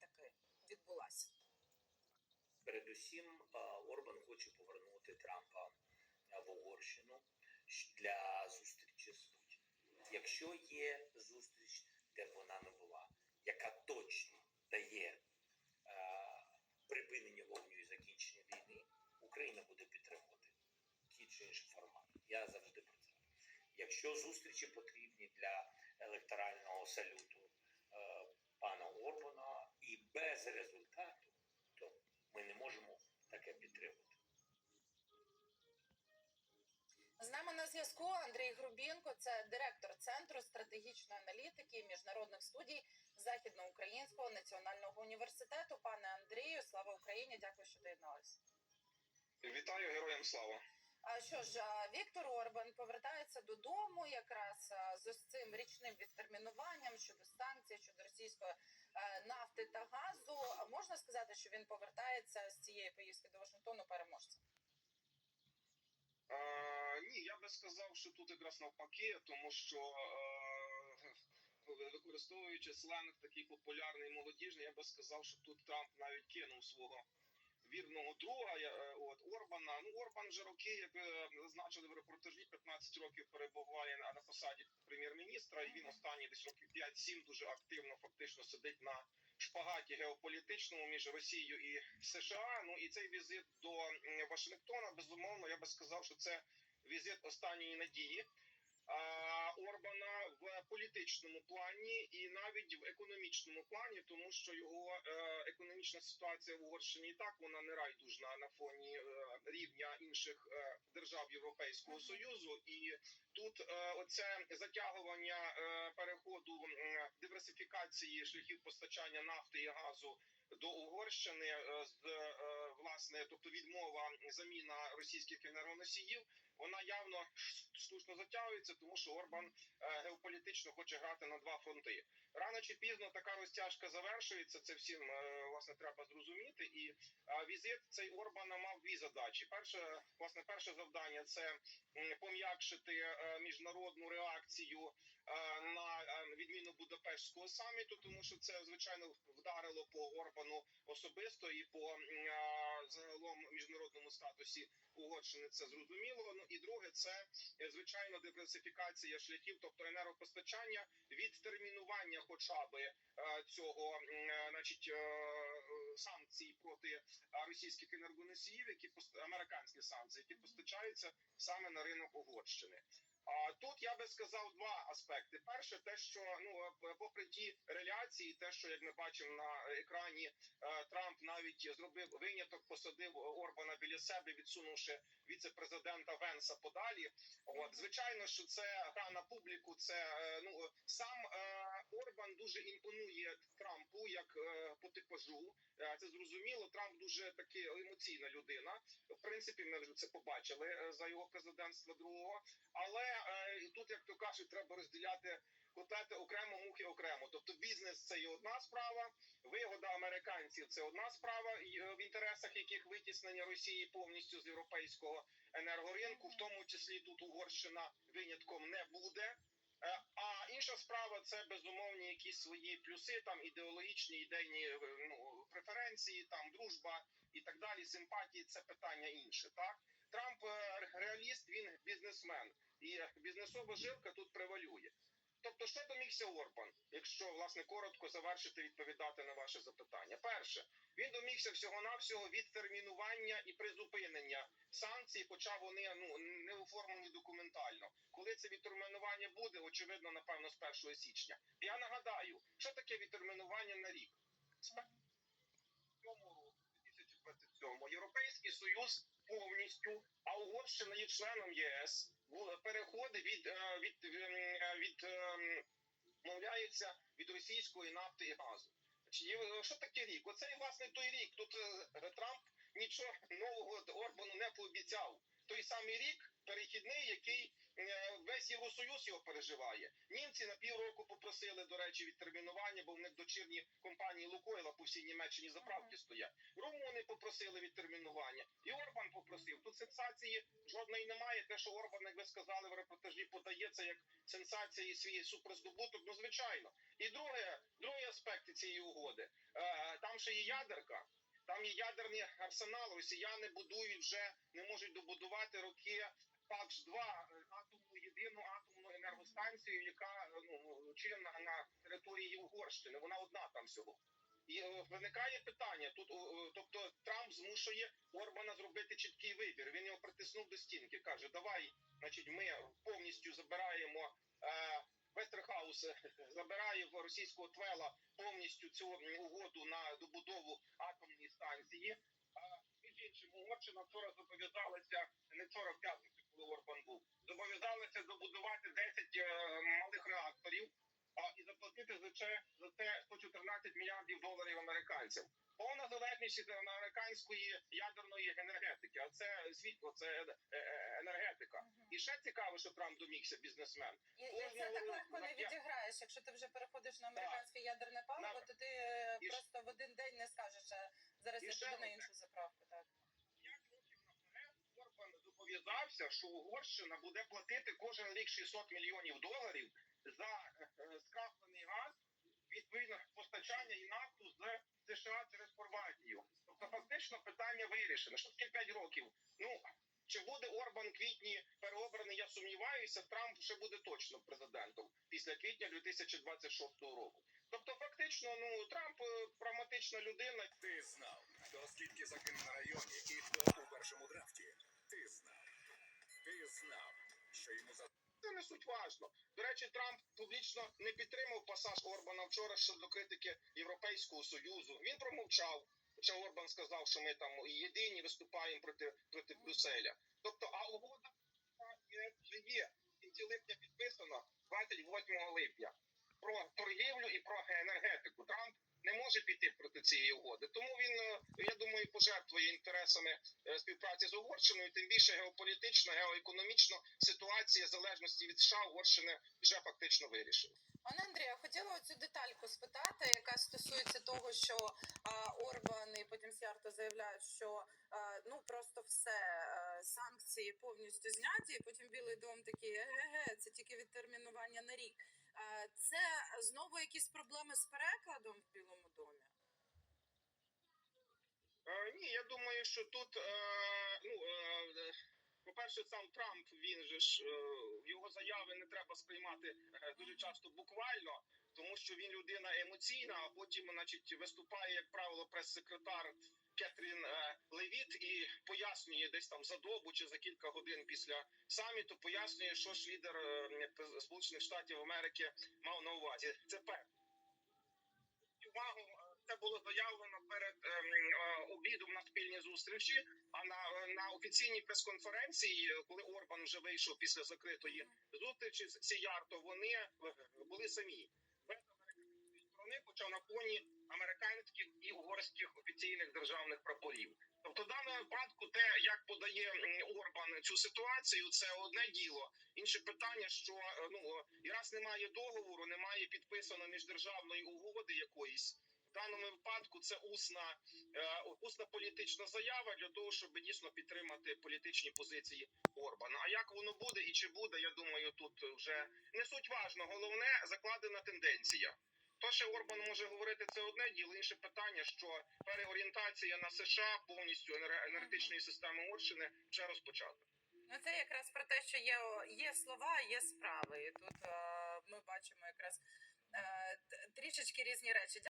таки відбулася? Передусім, Орбан хоче повернути Трампа в Угорщину для зустрічі з Путіним. Якщо є зустріч, де б вона не була, яка точно дає припинення вогню і закінчення війни, Україна буде підтримувати ті чи інші формати. Я завжди про це. Якщо зустрічі потрібні для електорального салюту пана Орбана без результату, то ми не можемо таке підтримати. З нами на зв'язку Андрій Грубінко, це директор Центру стратегічної аналітики і міжнародних студій Західноукраїнського національного університету. Пане Андрію, слава Україні! Дякую, що доєдналися. Вітаю героям слава. Що ж, Віктор Орбан повертається додому якраз з цим річним відтермінуванням щодо санкцій, щодо російської е, нафти та газу. Можна сказати, що він повертається з цієї поїздки до Вашингтону переможцем? Ні, я би сказав, що тут якраз навпаки, тому що е, використовуючи сленг такий популярний молодіжний, я би сказав, що тут Трамп навіть кинув свого вірного друга е, от Орбана. Ну Орбан вже роки, як зазначили в репортажі, 15 років перебуває на, на посаді прем'єр-міністра, і він останні десь років 5-7 дуже активно фактично сидить на шпагаті геополітичному між Росією і США. Ну і цей візит до Вашингтона, безумовно, я би сказав, що це візит останньої надії. а, Орбана в політичному плані і навіть в економічному плані, тому що його е, економічна ситуація в Угорщині і так вона не райдужна на фоні е, рівня інших е, держав Європейського союзу, і тут оце затягування переходу диверсифікації шляхів постачання нафти і газу до Угорщини з власне, тобто відмова заміна російських енергоносіїв, вона явно штучно затягується, тому що Орбан е, геополітично хоче грати на два фронти. Рано чи пізно така розтяжка завершується. Це всім е, власне треба зрозуміти. І е, візит цей Орбана мав дві задачі. Перше, власне, перше завдання це пом'якшити міжнародну реакцію на відміну Будапештського саміту, тому що це звичайно вдарило по Орбану особисто і по загалом міжнародному статусі Угорщини. Це зрозуміло. Ну і друге, це е, звичайно диверсифікація шляхів, тобто енергопостачання, відтермінування, хоча би е, цього, е, значить, санкцій проти російських енергоносіїв, які американські санкції, які постачаються саме на ринок Угорщини. А тут я би сказав два аспекти: перше, те, що ну попри ті реляції, те, що як ми бачимо на екрані, Трамп навіть зробив виняток, посадив Орбана біля себе, відсунувши віце-президента Венса подалі. От звичайно, що це гра на публіку. Це е, ну сам е, Орбан дуже імпонує Трампу як е, по типажу. Це зрозуміло. Трамп дуже таки емоційна людина. В принципі, ми вже це побачили за його президентства другого. Але тут, як то кажуть, треба розділяти котлети окремо, мухи окремо. Тобто, бізнес це є одна справа, вигода американців це одна справа, в інтересах яких витіснення Росії повністю з європейського енергоринку, в тому числі тут Угорщина винятком не буде. Е, А інша справа це безумовні якісь свої плюси, там ідеологічні ідейні е, ну, преференції, там дружба і так далі. Симпатії це питання інше. Так Трамп е, реаліст, він бізнесмен, і бізнесова жилка тут превалює. Що домігся Орбан, якщо власне коротко завершити відповідати на ваше запитання? Перше, він домігся всього навсього відтермінування і призупинення санкцій, хоча вони ну не оформлені документально. Коли це відтермінування буде, очевидно, напевно, з 1 січня. Я нагадаю, що таке відтермінування на рік з 1 року 2027 Європейський Союз повністю, а Угорщина є членом ЄС. Переходить від е, від, відмовляються від, е, мовляється від російської нафти і газу. Що таке рік? Оцей власне той рік. Тут е, Трамп нічого нового Орбану не пообіцяв. Той самий рік перехідний, який е, весь Євросоюз його переживає. Німці на півроку попросили, до речі, відтермінування, бо в них дочірні компанії Лукойла по всій Німеччині заправки стоять. Румуни попросили відтермінування, і Орбан попросив. Тут сенсації жодної немає. Те, що Орбан, як ви сказали в репортажі, подається як сенсація і свій суперздобуток. Ну звичайно. І друге, другий аспект цієї угоди. Е, там ще є ядерка. Там є ядерний арсенал. Росіяни будують вже не можуть добудувати роки пакш 2 атомну єдину атомну енергостанцію, яка ну чинна на території Угорщини. Вона одна там всього. І е, виникає питання тут, тобто Трамп змушує Орбана зробити чіткий вибір. Він його притиснув до стінки. каже: Давай, значить, ми повністю забираємо. Е, Вестерхаус забирає в російського твела повністю цю угоду на добудову атомної станції. А між іншим, Угорщина вчора зобов'язалася не вчора в п'ятницю, коли Орбан був, зобов'язалася добудувати 10 е, малих реакторів. А і заплатити за це за це 114 мільярдів доларів американців. Повна залежність від американської ядерної енергетики. А це світло, це е, е, енергетика. І ще цікаво, що Трамп домігся бізнесмен. І, і це так легко не відіграєш. Якщо ти вже переходиш на американське ядерне паливо, то ти е, І просто в один день не скажеш, а зараз І я піду на іншу заправку. Так. 5 років наперед Орбан зобов'язався, що Угорщина буде платити кожен рік 600 мільйонів доларів за е, е, скраплений газ, відповідно постачання і нафту з США через Хорватію. Тобто фактично питання вирішено. Що таке 5 років? Ну чи буде Орбан квітні переобраний? Я сумніваюся. Трамп ще буде точно президентом після квітня 2026 року. Тобто, фактично, ну Трамп е, прагматична людина. Ти знав, хто скільки закинув на районі і хто у першому драфті. Ти знав. Ти знав, що йому за Це не суть важно. До речі, Трамп публічно не підтримав пасаж Орбана вчора щодо критики Європейського союзу. Він промовчав. Хоча Орбан сказав, що ми там єдині виступаємо проти проти Брюсселя. Тобто, а угода є- вже є в кінці липня підписана 28 липня про торгівлю і про енергетику. Трамп не може піти проти цієї угоди. Тому він, е, я думаю, пожертвує інтересами е, співпраці з Угорщиною. Тим більше геополітично, геоекономічно ситуація залежності від США Угорщини вже фактично вирішена. Пане Андрію, хотіла оцю детальку спитати, яка стосується того, що а, Орбан і потім Сярто заявляють, що а, ну просто все а, санкції повністю зняті, і потім Білий дом такий еге, це тільки відтермінування на рік. А, це знову якісь проблеми з перекладом в Білому домі. Е, ні, я думаю, що тут е, ну. Е, по-перше, сам Трамп він же ж е, його заяви не треба сприймати е, дуже часто буквально, тому що він людина емоційна, а потім, значить, виступає, як правило, прес-секретар Кетрін е, Левіт і пояснює десь там за добу чи за кілька годин після саміту, пояснює, що ж лідер е, Сполучених Штатів Америки мав на увазі. Це перше. Увагу е, це було заявлено перед обідом на спільній зустрічі. А на, на офіційній прес-конференції, коли Орбан вже вийшов після закритої зустрічі з Сіярто, вони були самі без американської сторони, хоча на фоні американських і угорських офіційних державних прапорів. Тобто, в даному випадку, те, як подає Орбан цю ситуацію, це одне діло. Інше питання, що е, ну і раз немає договору, немає підписано міждержавної угоди якоїсь. В даному випадку це усна, е, усна політична заява для того, щоб дійсно підтримати політичні позиції Орбана. А як воно буде і чи буде, я думаю, тут вже не суть важно. Головне закладена тенденція. То, що Орбан може говорити, це одне діло. Інше питання, що переорієнтація на США повністю енергетичної системи Угорщини вже розпочата. Ну це якраз про те, що є, є слова, є справи. І тут е, ми бачимо якраз е, трішечки різні речі.